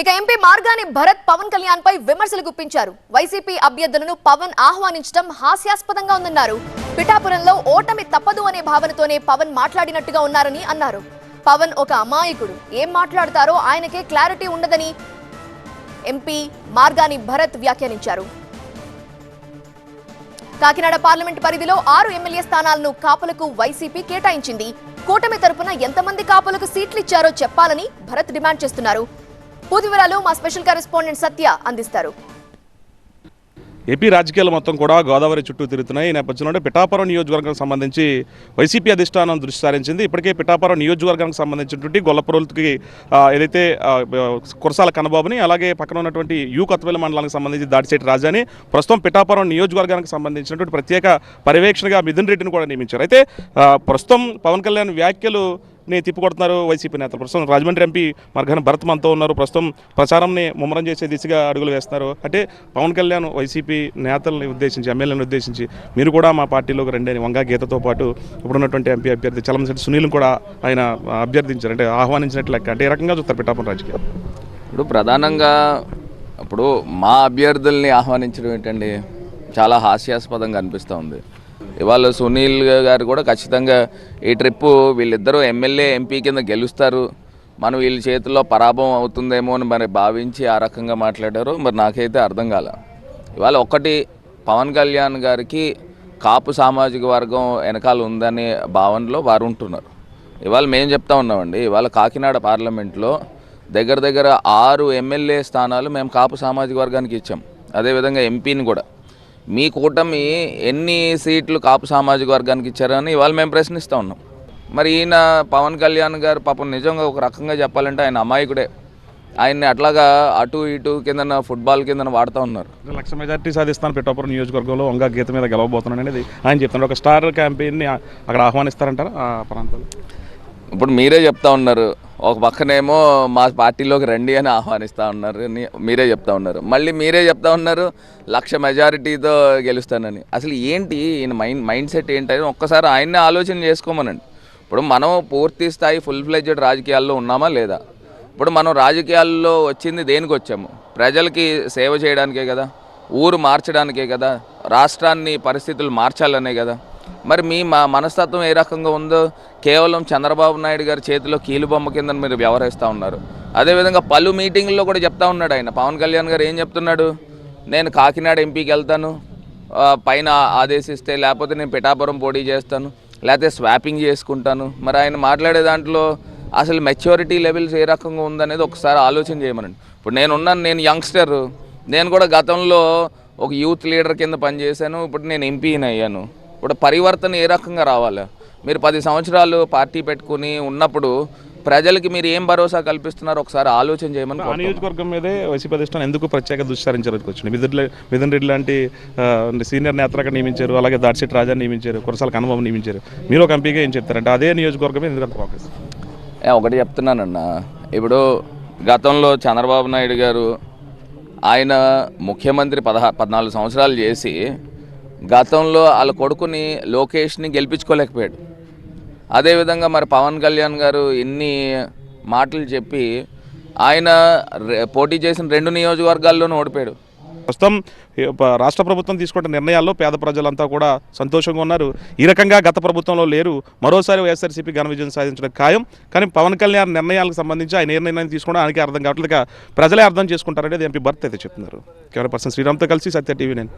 ఇక ఎంపీ మార్గాని భరత్ పవన్ కళ్యాణ్ పై విమర్శలు గుప్పించారు. వైసీపీ అభ్యర్థులను పవన్ ఆహ్వానించడం హాస్యాస్పదంగా ఉందన్నారు. పిఠాపురంలో ఓటమి తప్పదు అనే భావనతోనే పవన్ మాట్లాడినట్టుగా ఉన్నారని అన్నారు. పవన్ ఒక అమాయకుడు. ఏం మాట్లాడతారో ఆయనకే క్లారిటీ ఉండదని ఎంపీ మార్గాని భరత్ వ్యాఖ్యానించారు. కాకినాడ పార్లమెంట్ పరిధిలో ఆరు ఎమ్మెల్యే స్థానాలను కాపులకు వైసీపీ కేటాయించింది. కూటమి తరపున ఎంతమంది కాపులకు సీట్లు ఇచ్చారో చెప్పాలని భరత్ డిమాండ్ చేస్తున్నారు. పూర్తి వివరాలు మా స్పెషల్ కరెస్పాండెంట్ సత్య అందిస్తారు. ఏపీ రాజకీయాలు మొత్తం కూడా గోదావరి చుట్టూ తిరుగుతున్నాయి. ఈ నేపథ్యంలో పిఠాపురం నియోజకవర్గానికి సంబంధించి వైసీపీ అధిష్టానం దృష్టి సారించింది ఇప్పటికే పిఠాపురం నియోజకవర్గానికి సంబంధించినటువంటి గొల్లపురులకి ఏదైతే కురసాల కనబాబుని అలాగే పక్కన ఉన్నటువంటి యూ కొత్తపల్లి మండలానికి సంబంధించి దాడిశెట్టి రాజాని ప్రస్తుతం పిఠాపురం నియోజకవర్గానికి సంబంధించినటువంటి ప్రత్యేక పర్యవేక్షణగా మిథున్ రెడ్డిని కూడా నియమించారు. అయితే ప్రస్తుతం పవన్ కళ్యాణ్ వ్యాఖ్యలు తిప్పికొడుతున్నారు వైసీపీ నేతలు. ప్రస్తుతం రాజమండ్రి ఎంపీ మర్ఘన భరత్ మనతో ఉన్నారు. ప్రస్తుతం ప్రచారంని ముమ్మరం చేసే దిశగా అడుగులు వేస్తున్నారు. అంటే పవన్ కళ్యాణ్ వైసీపీ నేతల్ని ఉద్దేశించి ఎమ్మెల్యేలను ఉద్దేశించి మీరు కూడా మా పార్టీలోకి రండి వంగా గీతతో పాటు ఇప్పుడున్నటువంటి ఎంపీ అభ్యర్థి చలంశెట్టి సునీల్ని కూడా ఆయన అభ్యర్థించారు. అంటే ఆహ్వానించినట్లు లెక్క. అంటే ఏ రకంగా చూస్తారు పిఠాపురం రాజకీయం? ఇప్పుడు ప్రధానంగా ఇప్పుడు మా అభ్యర్థుల్ని ఆహ్వానించడం ఏంటండి? చాలా హాస్యాస్పదంగా అనిపిస్తూ ఉంది. ఇవాళ సునీల్ గారు కూడా ఖచ్చితంగా ఈ ట్రిప్పు వీళ్ళిద్దరూ ఎమ్మెల్యే ఎంపీ కింద గెలుస్తారు. మనం వీళ్ళ చేతుల్లో పరాభవం అవుతుందేమో అని మరి భావించి ఆ రకంగా మాట్లాడారు. మరి నాకైతే అర్థం కాల. ఇవాళ ఒకటి పవన్ కళ్యాణ్ గారికి కాపు సామాజిక వర్గం వెనకాల ఉందనే భావనలో వారు ఉంటున్నారు. ఇవాళ మేము చెప్తా ఉన్నామండి ఇవాళ కాకినాడ పార్లమెంట్లో దగ్గర దగ్గర ఆరు ఎమ్మెల్యే స్థానాలు మేము కాపు సామాజిక వర్గానికి ఇచ్చాం. అదేవిధంగా ఎంపీని కూడా. మీ కూటమి ఎన్ని సీట్లు కాపు సామాజిక వర్గానికి ఇచ్చారని ఇవాళ మేము ప్రశ్నిస్తూ ఉన్నాం. మరి ఈయన పవన్ కళ్యాణ్ గారు పాపం నిజంగా ఒక రకంగా చెప్పాలంటే ఆయన అమాయకుడే. ఆయన్ని అట్లాగా అటు ఇటు కిందన ఫుట్బాల్ కిందన వాడుతూ ఉన్నారు. లక్ష మెజార్టీ సాధిస్తాను పిఠాపురం నియోజకవర్గంలో వంగ గీత మీద గెలవబోతున్నాను అనేది ఆయన చెప్తున్నారు ఒక స్టార్ క్యాంపెయిన్ని అక్కడ ఆహ్వానిస్తారంటారా ఆ ప్రాంతాలు? ఇప్పుడు మీరే చెప్తా ఉన్నారు. ఒక పక్కనేమో మా పార్టీలోకి రండి అని ఆహ్వానిస్తూ ఉన్నారు. మీరే చెప్తా ఉన్నారు. మళ్ళీ మీరే చెప్తా ఉన్నారు లక్ష మెజారిటీతో గెలుస్తానని. అసలు ఏంటి ఈయన మైండ్ మైండ్ సెట్ ఏంటని ఒక్కసారి ఆయన్నే ఆలోచన చేసుకోమనండి. ఇప్పుడు మనం పూర్తి స్థాయి ఫుల్ ఫ్లెడ్జెడ్ రాజకీయాల్లో ఉన్నామా లేదా? ఇప్పుడు మనం రాజకీయాల్లో వచ్చింది దేనికి వచ్చాము ప్రజలకి సేవ చేయడానికే కదా? ఊరు మార్చడానికే కదా? రాష్ట్రాన్ని పరిస్థితులు మార్చాలనే కదా? మరి మీ మా మనస్తత్వం ఏ రకంగా ఉందో కేవలం చంద్రబాబు నాయుడు గారి చేతిలో కీలుబొమ్మ కింద మీరు వ్యవహరిస్తూ ఉన్నారు. అదేవిధంగా పలు మీటింగుల్లో కూడా చెప్తా ఉన్నాడు ఆయన. పవన్ కళ్యాణ్ గారు ఏం చెప్తున్నాడు? నేను కాకినాడ ఎంపీకి వెళ్తాను. పైన ఆదేశిస్తే లేకపోతే నేను పిఠాపురం పోటీ చేస్తాను. లేకపోతే స్వాపింగ్ చేసుకుంటాను. మరి ఆయన మాట్లాడే దాంట్లో అసలు మెచ్యూరిటీ లెవెల్స్ ఏ రకంగా ఉందనేది ఒకసారి ఆలోచన చేయమనండి. ఇప్పుడు నేను ఉన్నాను నేను యంగ్స్టర్. నేను కూడా గతంలో ఒక యూత్ లీడర్ కింద పనిచేశాను. ఇప్పుడు నేను ఎంపీని అయ్యాను. ఇప్పుడు పరివర్తన ఏ రకంగా రావాలి? మీరు పది సంవత్సరాలు పార్టీ పెట్టుకుని ఉన్నప్పుడు ప్రజలకి మీరు ఏం భరోసా కల్పిస్తున్నారో ఒకసారి ఆలోచన చేయమని ఆ. నియోజకవర్గం మీదే వైసీపీ అధిష్టానం ఎందుకు ప్రత్యేక వచ్చింది? మిథున్ రెడ్డి- మిథున్ రెడ్డి లాంటి సీనియర్ అక్కడ నియమించారు అలాగే దాడిశెట్టి రాజా నియమించారు కురసాల కన్నబాబు నియమించారు. మీరు ఒక ఎంపీగా ఏం చెప్తారంటే అదే నియోజకవర్గం మీద ఎందుకంత ఫోకస్ ఒకటి చెప్తున్నానన్న. ఇప్పుడు గతంలో చంద్రబాబు నాయుడు గారు ఆయన ముఖ్యమంత్రి పదహా పద్నాలుగు సంవత్సరాలు చేసి గతంలో వాళ్ళ కొడుకుని లోకేష్ని గెలిపించుకోలేకపోయాడు. అదేవిధంగా మరి పవన్ కళ్యాణ్ గారు ఇన్ని మాటలు చెప్పి ఆయన పోటీ చేసిన రెండు నియోజకవర్గాల్లోనూ ఓడిపోయాడు. ప్రస్తుతం రాష్ట్ర ప్రభుత్వం తీసుకుంటున్న నిర్ణయాల్లో పేద ప్రజలంతా కూడా సంతోషంగా ఉన్నారు. ఈ రకంగా గత ప్రభుత్వంలో లేరు. మరోసారి వైఎస్ఆర్సీపీ ఘన విజయం సాధించడం ఖాయం. కానీ పవన్ కళ్యాణ్ నిర్ణయాలకు సంబంధించి ఆయన నిర్ణయాన్ని తీసుకోవడం ఆయనకి అర్థం కావట్లేదు. ప్రజలే అర్థం చేసుకుంటారనేది ఎంపీ భర్త అయితే చెప్తున్నారు. కెమెరా పర్సన్ శ్రీరామ్తో కలిసి సత్య టీవీ నేను.